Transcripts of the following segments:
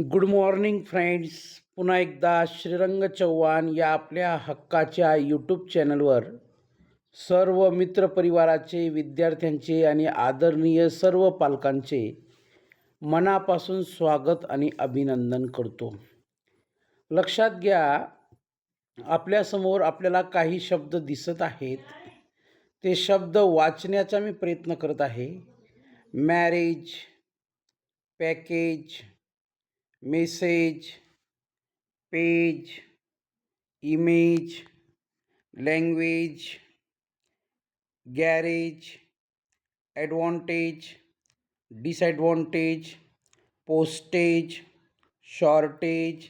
Good morning friends. पुन्हा एकदा श्रीरंग चव्हाण या आपल्या हक्काच्या यूट्यूब चॅनलवर सर्व मित्रपरिवाराचे विद्यार्थ्यांचे आणि आदरणीय सर्व पालकांचे मनापासून स्वागत आणि अभिनंदन करतो. लक्षात घ्या आपल्यासमोर आपल्याला काही शब्द दिसत आहेत. ते शब्द वाचण्याचा मी प्रयत्न करत आहे. Marriage package message page image language garage advantage disadvantage postage shortage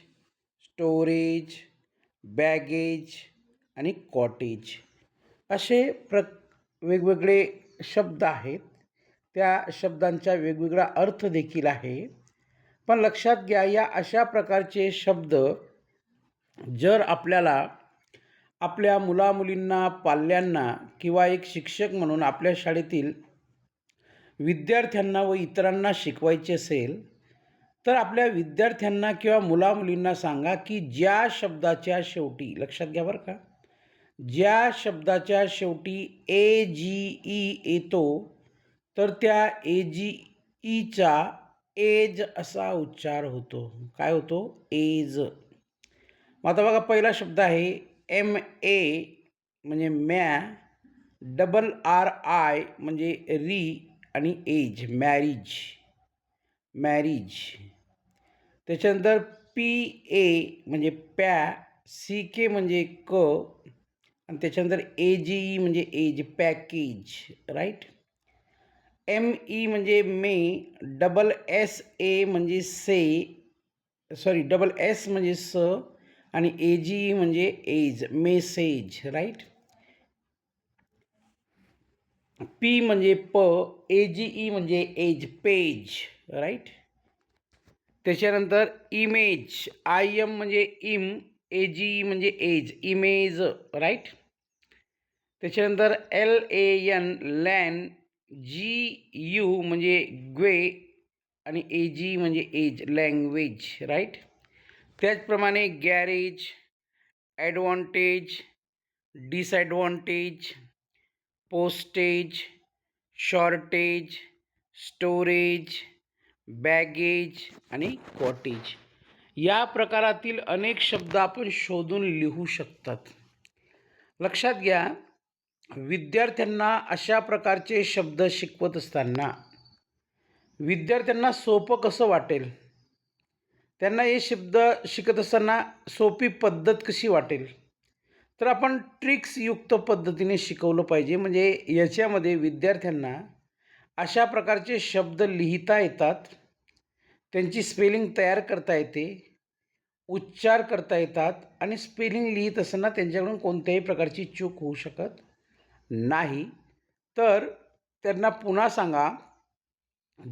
storage baggage आणि कॉटेज असे प्र वेगवेगळे शब्द आहेत. त्या शब्दांचा वेगवेगळा अर्थ देखील आहे. पण लक्षात घ्या या अशा प्रकारचे शब्द जर आपल्याला आपल्या मुलामुलींना पाल्यांना किंवा एक शिक्षक म्हणून आपल्या शाळेतील विद्यार्थ्यांना व इतरांना शिकवायचे असेल तर आपल्या विद्यार्थ्यांना किंवा मुलामुलींना सांगा की ज्या शब्दाच्या शेवटी लक्षात घ्या बरं का ज्या शब्दाच्या शेवटी ए जी ई येतो तर त्या ए जी ईचा एज असा उच्चार होतो. काय होतो? एज. मग आता बघा पहिला शब्द आहे एम ए म्हणजे मॅ डबल आर आय म्हणजे री आणि एज मॅरिज. मॅरिज. त्याच्यानंतर पी ए म्हणजे पॅ सी के म्हणजे क आणि त्याच्यानंतर ए जी ई म्हणजे age package right? M E म्हणजे मे डबल एस ए म्हणजे से सॉरी डबल एस म्हणजे स आणि ए जी ई म्हणजे एज मेसेज राईट पी म्हणजे प ए जी ई म्हणजे एज पेज राईट त्याच्यानंतर इमेज आय एम म्हणजे इम ए जी ई म्हणजे एज इमेज राईट त्याच्यानंतर एल ए एन लॅन जी यू म्हणजे ग्वे आणि ए जी म्हणजे एज लँग्वेज राईट? त्याचप्रमाणे garage advantage disadvantage postage shortage storage baggage आणि कॉटेज. या प्रकारातील अनेक शब्द आपण शोधून लिहू शकतात. लक्षात घ्या विद्यार्थ्यांना अशा प्रकारचे शब्द शिकवत असताना विद्यार्थ्यांना सोपं कसं वाटेल? त्यांना हे शब्द शिकत असताना सोपी पद्धत कशी वाटेल? तर आपण ट्रिक्सयुक्त पद्धतीने शिकवलं पाहिजे. म्हणजे याच्यामध्ये विद्यार्थ्यांना अशा प्रकारचे शब्द लिहिता येतात. त्यांची स्पेलिंग तयार करता येते. उच्चार करता येतात. आणि स्पेलिंग लिहित असताना त्यांच्याकडून कोणत्याही प्रकारची चूक होऊ शकत नाही तर त्यांना पुन्हा सांगा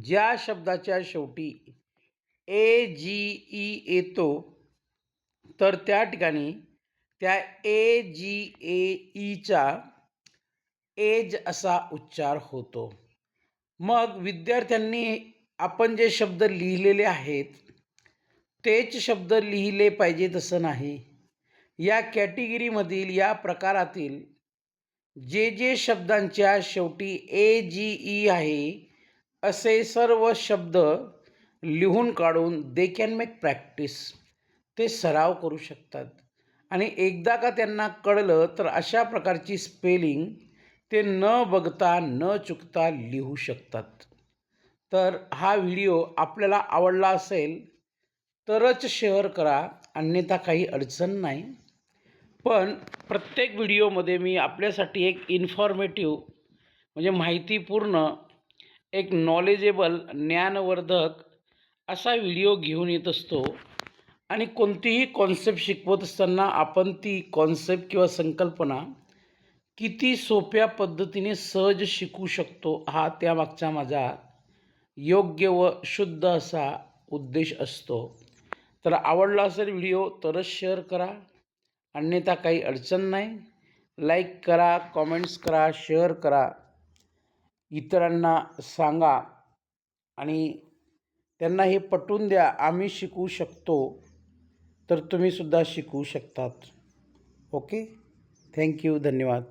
ज्या शब्दाच्या शेवटी ए जी ई येतो तर त्या ठिकाणी त्या ए जी ए ईचा एज असा उच्चार होतो. मग विद्यार्थ्यांनी आपण जे शब्द लिहिलेले आहेत तेच शब्द लिहिले पाहिजे तसं नाही. या कॅटेगरीमधील या प्रकारातील जे जे शब्दांच्या शेवटी ए जी ई आहे असे सर्व शब्द लिहून काढून दे कॅन मेक प्रॅक्टिस ते सराव करू शकतात. आणि एकदा का त्यांना कळलं तर अशा प्रकारची स्पेलिंग ते न बघता न चुकता लिहू शकतात. तर हा व्हिडिओ आपल्याला आवडला असेल तरच शेअर करा अन्यथा काही अडचण नाही. पण प्रत्येक व्हिडिओमध्ये मी आपल्यासाठी एक इन्फॉर्मेटिव्ह म्हणजे माहितीपूर्ण एक नॉलेजेबल ज्ञानवर्धक असा व्हिडिओ घेऊन येत असतो. आणि कोणतीही कॉन्सेप्ट शिकवत असताना आपण ती कॉन्सेप्ट किंवा संकल्पना किती सोप्या पद्धतीने सहज शिकू शकतो हा त्यामागचा माझा योग्य व शुद्ध असा उद्देश असतो. तर आवडला असेल व्हिडिओ तरच शेअर करा. अन्यथा काही अडचण नाही. लाईक करा कॉमेंट्स करा शेअर करा. इतरांना सांगा आणि त्यांना हे पटवून द्या आम्ही शिकू शकतो. तर तुम्हीसुद्धा शिकवू शकतात. ओके थँक्यू धन्यवाद.